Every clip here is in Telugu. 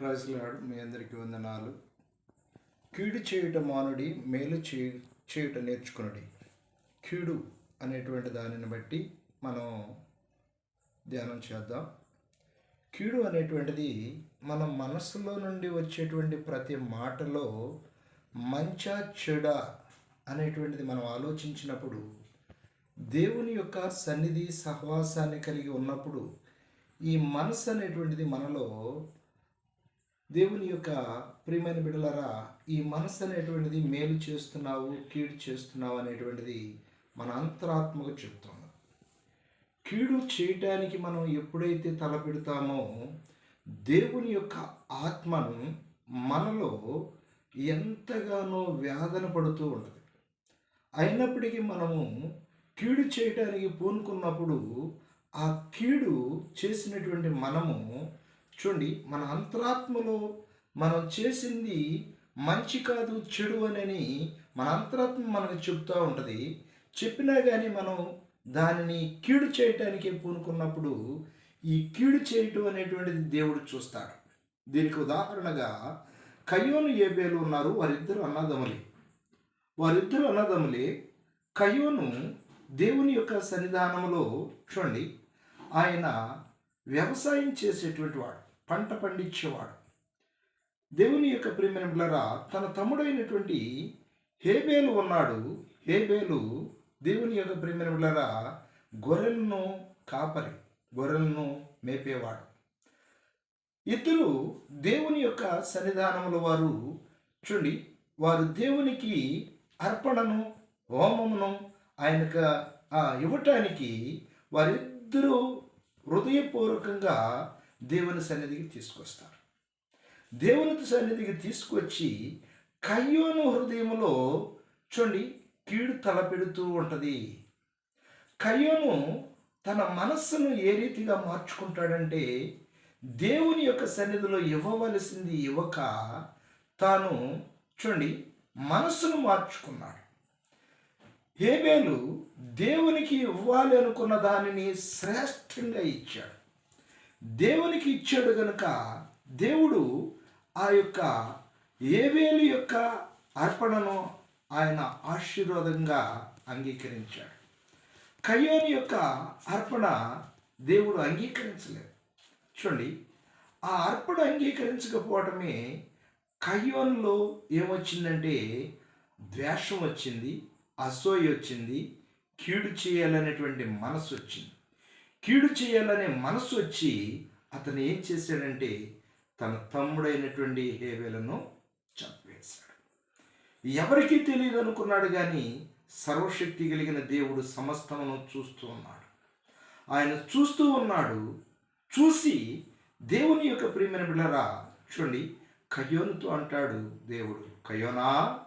ప్రజలాడు మీ అందరికీ వందనాలు. కీడు చేయుట మానుడి మేలు చే చేయుట నేర్చుకునుడి. కీడు అనేటువంటి దానిని బట్టి మనం ధ్యానం చేద్దాం. కీడు అనేటువంటిది మన మనసులో నుండి వచ్చేటువంటి ప్రతి మాటలో మంచా చెడ అనేటువంటిది మనం ఆలోచించినప్పుడు దేవుని యొక్క సన్నిధి సహవాసాన్ని కలిగి ఉన్నప్పుడు ఈ మనసు అనేటువంటిది మనలో దేవుని యొక్క ప్రియమైన బిడ్డలారా ఈ మనసు అనేటువంటిది మేలు చేస్తున్నావు కీడు చేస్తున్నావు అనేటువంటిది మన అంతరాత్మకు చెప్తుంది. కీడు చేయటానికి మనం ఎప్పుడైతే తలపెడతామో దేవుని యొక్క ఆత్మను మనలో ఎంతగానో వేదన పడుతూ ఉంటుంది. అయినప్పటికీ మనము కీడు చేయటానికి పూనుకున్నప్పుడు ఆ కీడు చేసినటువంటి మనము చూడండి మన అంతరాత్మలో మనం చేసింది మంచి కాదు చెడు అని మన అంతరాత్మ మనకు చెప్తూ ఉంటుంది. చెప్పినా కానీ మనం దానిని కీడు చేయటానికి పూనుకున్నప్పుడు ఈ కీడు చేయటం అనేటువంటిది దేవుడు చూస్తాడు. దీనికి ఉదాహరణగా కయ్యోను ఏబేలు ఉన్నారు వారిద్దరు అన్నదమ్ములే. వారిద్దరు అన్నదమ్ములే కయ్యోను దేవుని యొక్క సన్నిధానంలో చూడండి ఆయన వ్యవసాయం చేసేటువంటి వాడు. పంట పండించేవాడు. దేవుని యొక్క ప్రియమైన తన తమ్ముడైనటువంటి హేబేలు ఉన్నాడు. హేబేలు దేవుని యొక్క ప్రియమైన గొర్రెలను కాపరి గొర్రెలను మేపేవాడు. ఇద్దరు దేవుని యొక్క సన్నిధానముల వారు. చూడండి వారు దేవునికి అర్పణను హోమమును ఆయనకు ఆ, ఇవ్వటానికి వారిద్దరూ హృదయపూర్వకంగా దేవుని సన్నిధికి తీసుకొస్తారు. దేవుని సన్నిధికి తీసుకొచ్చి కయ్యోను హృదయంలో చూడండి కీడు తలపెడుతూ ఉంటుంది. కయ్యోను తన మనస్సును ఏ రీతిగా మార్చుకుంటాడంటే దేవుని యొక్క సన్నిధిలో ఇవ్వవలసింది ఇవ్వక తాను చూడండి మనస్సును మార్చుకున్నాడు. హేబేలు దేవునికి ఇవ్వాలి అనుకున్న దానిని శ్రేష్టంగా ఇచ్చాడు. దేవునికి ఇచ్చాడు గనుక దేవుడు ఆ యొక్క ఏవేలు యొక్క అర్పణను ఆయన ఆశీర్వాదంగా అంగీకరించాడు. కయ్యోని యొక్క అర్పణ దేవుడు అంగీకరించలేదు. చూడండి ఆ అర్పణ అంగీకరించకపోవటమే కయ్యోన్లో ఏమొచ్చిందంటే ద్వేషం వచ్చింది అసూయ వచ్చింది కీడు చేయాలనేటువంటి మనసు వచ్చింది. కీడు చేయాలనే మనసు వచ్చి అతను ఏం చేశాడంటే తన తమ్ముడైనటువంటి హేవేలను చంపేశాడు. ఎవరికీ తెలియదు అనుకున్నాడు కానీ సర్వశక్తి కలిగిన దేవుడు సమస్తమును చూస్తూ ఉన్నాడు. ఆయన చూస్తూ ఉన్నాడు చూసి దేవుని యొక్క ప్రియమైన బిళ్ళరా చూడండి కయోనుతో అంటాడు దేవుడు కయోనా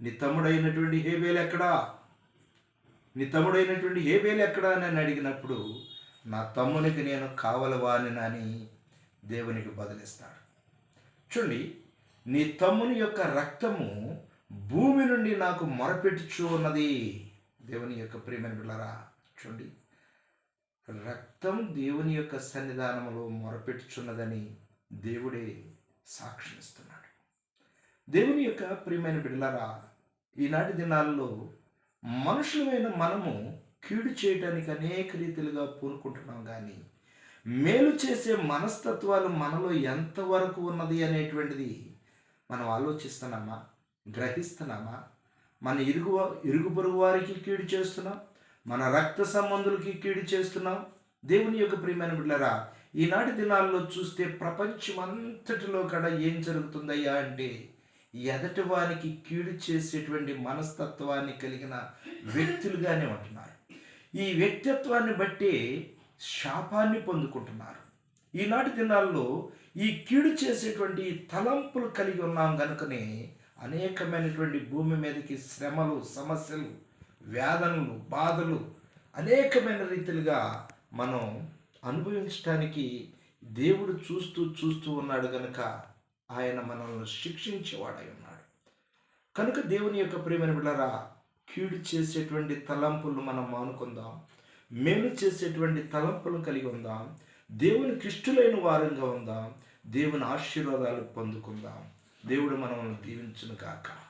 నీ తమ్ముడైనటువంటి హేబేలు ఎక్కడా? నీ తమ్ముడైనటువంటి హేబేలు ఎక్కడా? అని నన్ను అడిగినప్పుడు నా తమ్మునికి నేను కావలవానినని దేవునికి బదిలిస్తాడు. చూడండి నీ తమ్ముని యొక్క రక్తము భూమి నుండి నాకు మొరపెట్టుచు ఉన్నది. దేవుని యొక్క ప్రేమని బిళ్ళరా చూడండి రక్తం దేవుని యొక్క సన్నిధానంలో మొరపెట్టుచున్నదని దేవుడే సాక్షిస్తున్నాడు దేవుని యొక్క ప్రియమైన బిడ్డలారా ఈనాటి దినాల్లో మనుషులమైన మనము కీడు చేయడానికి అనేక రీతిలుగా పూనుకుంటున్నాం కానీ మేలు చేసే మనస్తత్వాలు మనలో ఎంతవరకు ఉన్నది అనేటువంటిది మనం ఆలోచిస్తున్నామా? గ్రహిస్తున్నామా? మన ఇరుగు ఇరుగు పొరుగు వారికి కీడు చేస్తున్నాం? మన రక్త సంబంధులకి కీడు చేస్తున్నాం? దేవుని యొక్క ప్రియమైన బిడ్డరా ఈనాటి దినాల్లో చూస్తే ప్రపంచం అంతటిలో కూడా ఏం జరుగుతుందయ్యా అంటే ఎదటి వారికి కీడు చేసేటువంటి మనస్తత్వాన్ని కలిగిన వ్యక్తులుగానే ఉంటున్నారు. ఈ వ్యక్తిత్వాన్ని బట్టి శాపాన్ని పొందుకుంటున్నారు. ఈనాటి దినాల్లో ఈ కీడు చేసేటువంటి తలంపులు కలిగి ఉన్నాం కనుకనే అనేకమైనటువంటి భూమి మీదకి శ్రమలు సమస్యలు వేదనలు బాధలు అనేకమైన రీతిలుగా మనం అనుభవించడానికి దేవుడు చూస్తూ చూస్తూ ఉన్నాడు కనుక ఆయన మనల్ని శిక్షించేవాడై ఉన్నాడు. కనుక దేవుని యొక్క ప్రేమను విడరా కీడు చేసేటువంటి తలంపులు మనం మానుకుందాం. మేలు చేసేటువంటి తలంపులను కలిగి ఉందాం. దేవుని క్రిష్టులైన వారంగా ఉందాం. దేవుని ఆశీర్వాదాలు పొందుకుందాం. దేవుడు మనల్ని దీవించును కాక